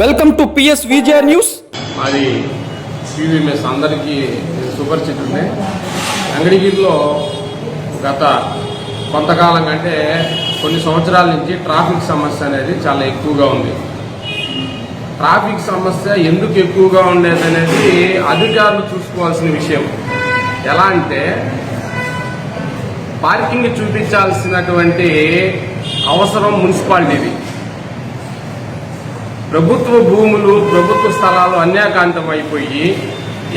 Welcome to PS Vijaya news మాది CVMS mess అందరికీ సుపరిచితుడే అంగడిగిరిలో గత కొంతకాలం కంటే కొన్ని సంవత్సరాల నుంచి ట్రాఫిక్ సమస్య అనేది చాలా ఎక్కువగా ఉంది. ట్రాఫిక్ సమస్య ఎందుకు ఎక్కువగా ఉండేది అనేది అధికారులు చూసుకోవాల్సిన విషయం. ఎలా అంటే పార్కింగ్ చూపించాల్సినటువంటి అవసరం మున్సిపాలిటీది. ప్రభుత్వ భూములు ప్రభుత్వ స్థలాలు అన్యాకాంతం అయిపోయి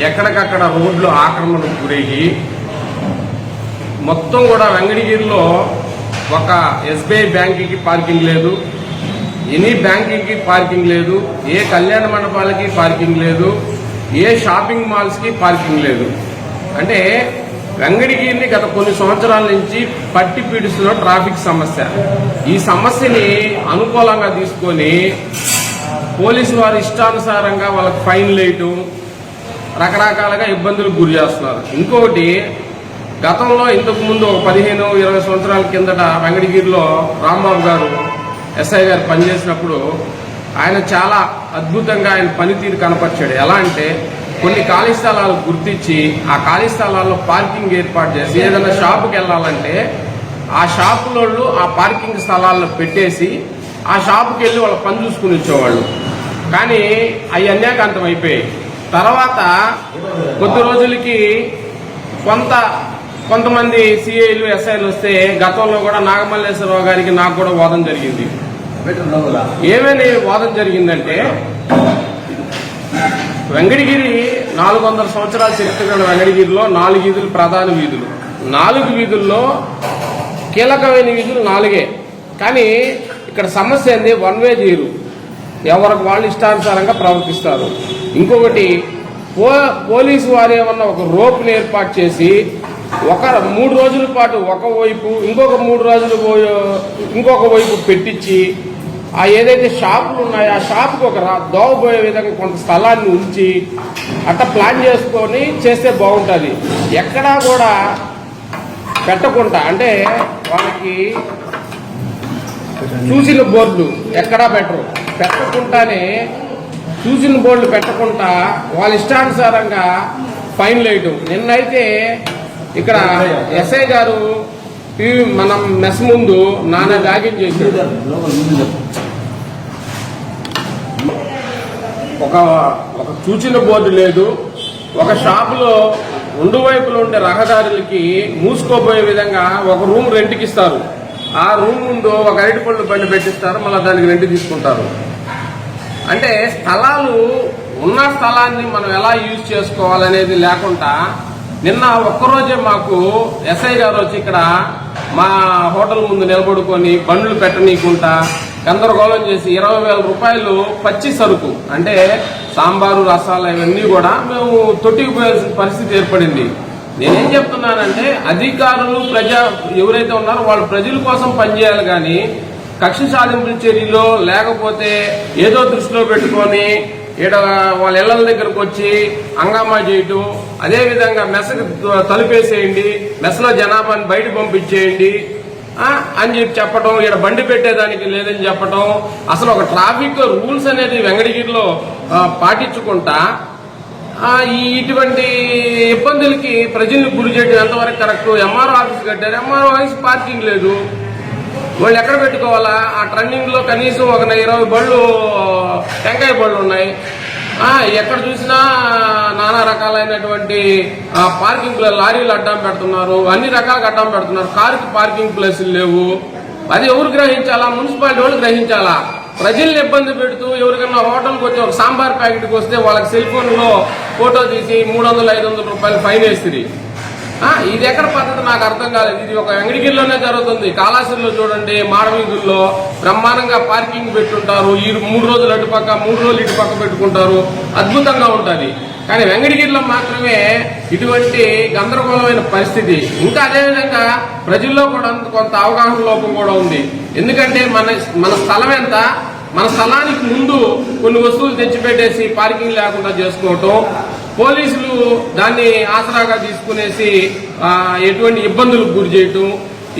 ఎక్కడికక్కడ రోడ్లు ఆక్రమణకు గురయ్యి మొత్తం కూడా వెంగడగిరిలో ఒక ఎస్బీఐ బ్యాంకుకి పార్కింగ్ లేదు ఎనీ బ్యాంకింగ్కి పార్కింగ్ లేదు ఏ కళ్యాణ మండపాలకి పార్కింగ్ లేదు ఏ షాపింగ్ మాల్స్కి పార్కింగ్ లేదు. అంటే వెంగడిగిరిని గత కొన్ని సంవత్సరాల నుంచి పట్టి పీడిస్తున్న ట్రాఫిక్ సమస్య. ఈ సమస్యని అనుకూలంగా తీసుకొని పోలీసు వారి ఇష్టానుసారంగా వాళ్ళకి ఫైన్ వేయటం రకరకాలుగా ఇబ్బందులకు గురి చేస్తున్నారు. ఇంకొకటి గతంలో ఇంతకు ముందు ఒక పదిహేను ఇరవై సంవత్సరాల కిందట వెంకటగిరిలో రాంబాబు గారు ఎస్ఐ గారు పనిచేసినప్పుడు ఆయన చాలా అద్భుతంగా ఆయన పనితీరు కనపరిచాడు. ఎలా అంటే కొన్ని ఖాళీ స్థలాలు గుర్తించి ఆ ఖాళీ స్థలాల్లో పార్కింగ్ ఏర్పాటు చేసి ఏదైనా షాపుకి వెళ్ళాలంటే ఆ షాపులోళ్ళు ఆ పార్కింగ్ స్థలాల్లో పెట్టేసి ఆ షాపుకి వెళ్ళి వాళ్ళ పని చూసుకుని వచ్చేవాళ్ళు. కానీ అవి అన్యాకాంతం అయిపోయాయి. తర్వాత కొద్ది రోజులకి కొంత కొంతమంది సిఐలు ఎస్ఐలు వస్తే గతంలో కూడా నాగమల్లేశ్వరరావు గారికి నాకు కూడా వాదన జరిగింది. ఏమని వాదన జరిగిందంటే వెంకటగిరి నాలుగు వందల సంవత్సరాల చరిత్ర గల వెంకటగిరిలో నాలుగు వీధులు ప్రధాన వీధులు. నాలుగు వీధుల్లో కీలకమైన వీధులు నాలుగే. కానీ ఇక్కడ సమస్య ఏంది? వన్ వే జీరు. ఎవరికి వాళ్ళు ఇష్టానుసారంగా ప్రవర్తిస్తారు. ఇంకొకటి పో పోలీసు వారు ఏమన్నా ఒక రోప్ని ఏర్పాటు చేసి ఒక మూడు రోజుల పాటు ఒక వైపు ఇంకొక మూడు రోజులు ఇంకొక వైపు పెట్టించి ఆ ఏదైతే షాపులు ఉన్నాయో ఆ షాప్కి ఒక రా- దోవబోయే విధంగా కొంత స్థలాన్ని ఉంచి అట్లా ప్లాన్ చేసుకొని చేస్తే బాగుంటుంది. ఎక్కడా కూడా పెట్టకుండా అంటే వాళ్ళకి చూసిన బోర్డులు ఎక్కడా పెట్టరు. పెట్టకుండానే చూసిన బోర్డులు పెట్టకుండా వాళ్ళ ఇష్టానుసారంగా ఫైన్లు వేయటం నిన్నైతే ఇక్కడ ఎస్ఐ గారు ఈ మనం మెస్ ముందు నాన్న బ్యాగింగ్ చేశాడు ఒక ఒక సూచన బోర్డు లేదు. ఒక షాపులో రెండు వైపులు ఉండే రహదారులకి మూసుకోపోయే విధంగా ఒక రూమ్ రెంట్కి ఇస్తారు. ఆ రూమ్ ముందు ఒక అరటిపళ్ళు బండి పెట్టిస్తారు మళ్ళీ దానికి రెంట్ తీసుకుంటారు. అంటే స్థలాలు ఉన్న స్థలాన్ని మనం ఎలా యూజ్ చేసుకోవాలనేది లేకుండా నిన్న ఒక్కరోజే మాకు ఎస్ఐ గారు వచ్చి ఇక్కడ మా హోటల్ ముందు నిలబడుకొని బండ్లు పెట్టనీయకుండా గందరగోళం చేసి ఇరవై వేల రూపాయలు పచ్చి సరుకు అంటే సాంబారు రసాలు ఇవన్నీ కూడా మేము తొట్టికిపోయాల్సిన పరిస్థితి ఏర్పడింది. నేనేం చెప్తున్నానంటే అధికారులు ప్రజా ఎవరైతే ఉన్నారో వాళ్ళు ప్రజల కోసం పనిచేయాలి కానీ కక్ష సాధింపుల చర్యలో లేకపోతే ఏదో దృష్టిలో పెట్టుకొని ఈడ వాళ్ళ ఇళ్ళ దగ్గరకు వచ్చి హంగామా చేయటం అదేవిధంగా మెసకి తలుపేసేయండి మెసలో జనాభాని బయట పంపించేయండి అని చెప్పి చెప్పడం ఇక్కడ బండి పెట్టేదానికి లేదని చెప్పడం అసలు ఒక ట్రాఫిక్ రూల్స్ అనేది వెంకటగిరిలో పాటించుకుంటా ఇటువంటి ఇబ్బందులకి ప్రజల్ని గురి చేయడం ఎంతవరకు కరెక్ట్? ఎంఆర్ఓ ఆఫీస్ కట్టారు. ఎంఆర్ఓ ఆఫీస్ పార్కింగ్ లేదు. వాళ్ళు ఎక్కడ పెట్టుకోవాలా? ఆ ట్రన్నింగ్లో కనీసం ఒక ఇరవై బళ్ళు టెంకాయ బళ్ళు ఉన్నాయి. ఎక్కడ చూసినా నానా రకాలైనటువంటి ఆ, పార్కింగ్ లారీలు అడ్డం పెడుతున్నారు. అన్ని రకాలుగా అడ్డం పెడుతున్నారు. కారుకి పార్కింగ్ ప్లేసులు లేవు. అది ఎవరు గ్రహించాలా? మున్సిపాలిటీ వాళ్ళు గ్రహించాలా? ప్రజల్ని ఇబ్బంది పెడుతూ ఎవరికైనా హోటల్కి వచ్చి ఒక సాంబార్ ప్యాకెట్కి వస్తే వాళ్ళకి సెల్ ఫోన్లో ఫోటో తీసి మూడు వందలు ఐదు వందల రూపాయలు ఫైన్ వేస్తుంది ఇది ఎక్కడ పద్ధతి నాకు అర్థం కాలేదు. ఇది ఒక వెంగడిగిరిలోనే జరుగుతుంది. కాళాశ్రీలో చూడండి మాడవీధుల్లో బ్రహ్మాండంగా పార్కింగ్ పెట్టుంటారు. ఈ మూడు రోజులు అటు పక్క మూడు రోజులు ఇటు పక్క పెట్టుకుంటారు. అద్భుతంగా ఉంటుంది. కానీ వెంగడగిరిలో మాత్రమే ఇటువంటి గందరగోళమైన పరిస్థితి. ఇంకా అదేవిధంగా ప్రజల్లో కూడా కొంత అవగాహన లోపం కూడా ఉంది. ఎందుకంటే మన మన స్థలం ఎంత? మన స్థలానికి ముందు కొన్ని వస్తువులు తెచ్చిపెట్టేసి పార్కింగ్ లేకుండా చేసుకోవటం పోలీసులు దాన్ని ఆసరాగా తీసుకునేసి ఎటువంటి ఇబ్బందులకు గురి చేయటం.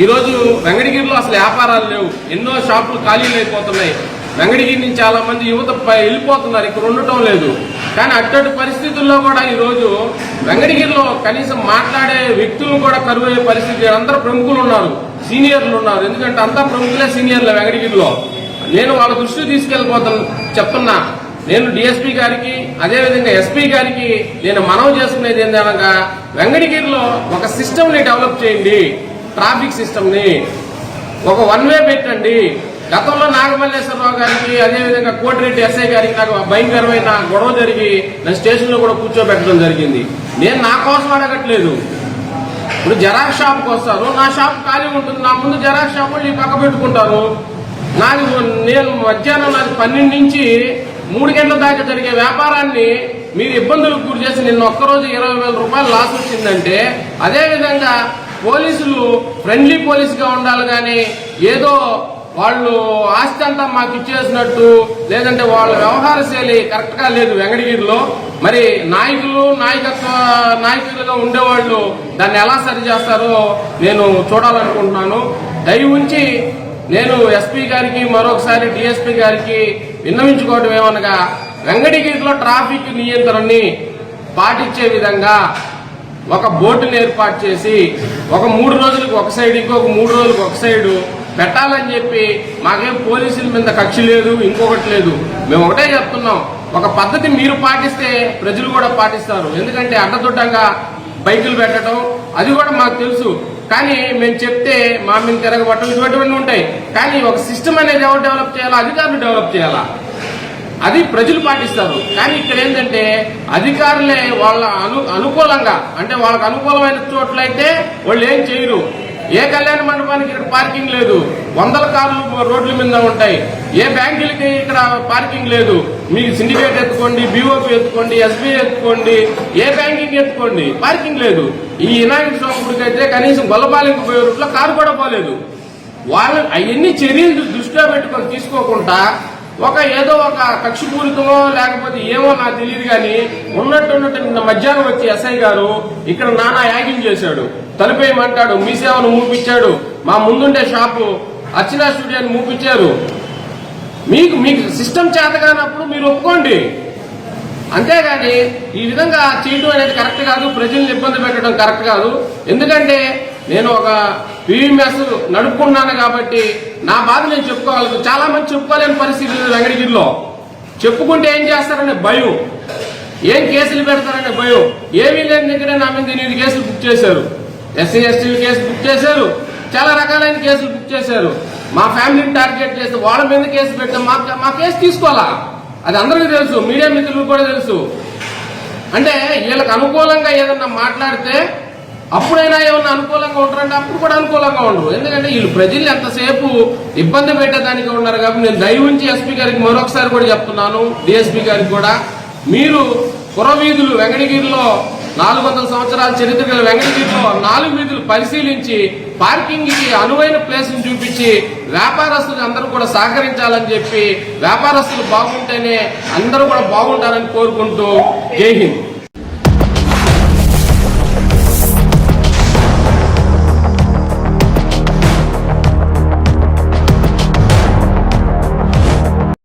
ఈరోజు వెంకటగిరిలో అసలు వ్యాపారాలు లేవు. ఎన్నో షాపులు ఖాళీలు అయిపోతున్నాయి. వెంకటగిరి నుంచి చాలా మంది యువత వెళ్ళిపోతున్నారు. ఇక్కడ ఉండటం లేదు. కానీ అట్టటి పరిస్థితుల్లో కూడా ఈరోజు వెంకటగిరిలో కనీసం మాట్లాడే వ్యక్తులు కూడా కరువయ్యే పరిస్థితి. అందరూ ప్రముఖులు ఉన్నారు సీనియర్లు ఉన్నారు. ఎందుకంటే అంతా ప్రముఖులే సీనియర్లు వెంకటగిరిలో. నేను వాళ్ళ దృష్టి తీసుకెళ్ళిపోతాను చెప్తున్నా. నేను డిఎస్పీ గారికి అదేవిధంగా ఎస్పీ గారికి నేను మనవి చేసుకునేది ఏంటనగా వెంకటగిరిలో ఒక సిస్టమ్ని డెవలప్ చేయండి ట్రాఫిక్ సిస్టమ్ని ఒక వన్ వే పెట్టండి. గతంలో నాగమల్లేశ్వరరావు గారికి అదేవిధంగా కోటిరెడ్డి ఎస్ఐ గారికి నాకు భయంకరమైన గొడవ జరిగి నా స్టేషన్లో కూడా కూర్చోబెట్టడం జరిగింది. నేను నా కోసం అడగట్లేదు. ఇప్పుడు జెరాక్స్ షాప్కి వస్తారు. నా షాప్ ఖాళీ ఉంటుంది. నా ముందు జెరాక్స్ షాప్ వాళ్ళు పక్క పెట్టుకుంటారు. నాకు నేను మధ్యాహ్నం నాకు పన్నెండు నుంచి మూడు గంటల దాకా జరిగే వ్యాపారాన్ని మీరు ఇబ్బందులకు గురి చేసి నిన్న ఒక్కరోజు ఇరవై వేల రూపాయలు లాస్ వచ్చిందంటే అదేవిధంగా పోలీసులు ఫ్రెండ్లీ పోలీసుగా ఉండాలి కానీ ఏదో వాళ్ళు ఆస్తి అంతా మాకు ఇచ్చేసినట్టు లేదంటే వాళ్ళ వ్యవహార శైలి కరెక్ట్గా లేదు వెంగడగిరిలో మరి నాయకులు నాయకత్వ నాయకులుగా ఉండేవాళ్ళు దాన్ని ఎలా సరి చేస్తారో నేను చూడాలనుకుంటున్నాను. దయ ఉంచి నేను ఎస్పీ గారికి మరొకసారి డిఎస్పీ గారికి విన్నవించుకోవడం ఏమనగా వెంగడగిరిలో ట్రాఫిక్ నియంత్రణని పాటించే విధంగా ఒక బోటును ఏర్పాటు చేసి ఒక మూడు రోజులకు ఒక సైడ్ ఇంకొక మూడు రోజులకు ఒక సైడు పెట్టాలని చెప్పి మాకేం పోలీసుల మీద కక్ష లేదు ఇంకొకటి లేదు. మేము ఒకటే చెప్తున్నాం ఒక పద్ధతి మీరు పాటిస్తే ప్రజలు కూడా పాటిస్తారు. ఎందుకంటే అడ్డదుడ్డంగా బైకులు పెట్టడం అది కూడా మాకు తెలుసు. కానీ మేము చెప్తే మా మీద తిరగబట్టం ఇటువంటివన్నీ ఉంటాయి. కానీ ఒక సిస్టమ్ అనేది ఎవరు డెవలప్ చేయాలా? అధికారులు డెవలప్ చేయాలా? అది ప్రజలు పాటిస్తారు. కానీ ఇక్కడ ఏంటంటే అధికారులే వాళ్ళ అను అనుకూలంగా అంటే వాళ్ళకు అనుకూలమైన చోట్లయితే వాళ్ళు ఏం చేయరు. ఏ కళ్యాణ మండపానికి ఇక్కడ పార్కింగ్ లేదు? వందల కార్లు రోడ్ల మీద ఉంటాయి. ఏ బ్యాంకులకి ఇక్కడ పార్కింగ్ లేదు? మీకు సిండికేట్ ఎత్తుకోండి బిఓపి ఎత్తుకోండి ఎస్బీఐ ఎత్తుకోండి ఏ బ్యాంకింగ్ ఎత్తుకోండి పార్కింగ్ లేదు. ఈ వినాయక స్వామికి అయితే కనీసం గొల్లపాలెంకి పోయే రూట్లో కారు కూడా పోలేదు. వాళ్ళు అవన్నీ చర్యలు దృష్టిలో పెట్టుకొని తీసుకోకుండా ఒక ఏదో ఒక కక్షపూరితమో లేకపోతే ఏమో నాకు తెలియదు కానీ ఉన్నట్టున్నట్టు నిన్న మధ్యాహ్నం వచ్చి ఎస్ఐ గారు ఇక్కడ నానా యాగింగ్ చేశాడు. తలుపేయమంటాడు మీ సేవను మూపించాడు. మా ముందుండే షాపు అర్చనా స్టూడియోని మూపించారు. మీకు మీకు సిస్టమ్ చేతగానప్పుడు మీరు ఒప్పుకోండి. అంతేగాని ఈ విధంగా చేయడం అనేది కరెక్ట్ కాదు ప్రజల్ని ఇబ్బంది పెట్టడం కరెక్ట్ కాదు. ఎందుకంటే నేను ఒక పీవీఎస్ నడుపుకున్నాను కాబట్టి నా బాధ నేను చెప్పుకోవాలి చాలా మంది చెప్పుకోలేని పరిస్థితి ఉంది వెంకటగిరిలో చెప్పుకుంటే ఏం చేస్తారనే భయం. ఏం కేసులు పెడతారనే భయం. ఏమీ లేని దగ్గరే నా మీద ఎనిమిది కేసులు బుక్ చేశారు. ఎస్సీ ఎస్టీ కేసు బుక్ చేశారు. చాలా రకాలైన కేసులు బుక్ చేశారు. మా ఫ్యామిలీని టార్గెట్ చేసి వాళ్ళ మీద కేసు పెట్టాం మా మా కేసు తీసుకోవాలా? అది అందరికీ తెలుసు. మీడియా మిత్రులకు కూడా తెలుసు. అంటే వీళ్ళకి అనుకూలంగా ఏదన్నా మాట్లాడితే అప్పుడైనా ఏమన్నా అనుకూలంగా ఉంటారంటే అప్పుడు కూడా అనుకూలంగా ఉండరు ఎందుకంటే వీళ్ళు ప్రజలు ఎంతసేపు ఇబ్బంది పెట్టేదానికి ఉన్నారు కాబట్టి నేను దయ ఉంచి ఎస్పీ గారికి మరొకసారి కూడా చెప్తున్నాను డిఎస్పీ గారికి కూడా. మీరు పురవీధులు వెంకటగిరిలో నాలుగు వందల సంవత్సరాల చరిత్ర గల వెంకటగిరిలో నాలుగు వీధులు పరిశీలించి పార్కింగ్కి అనువైన ప్లేస్ చూపించి వ్యాపారస్తులు అందరూ కూడా సహకరించాలని చెప్పి వ్యాపారస్తులు బాగుంటేనే అందరూ కూడా బాగుంటారని కోరుకుంటూ జై హింద్.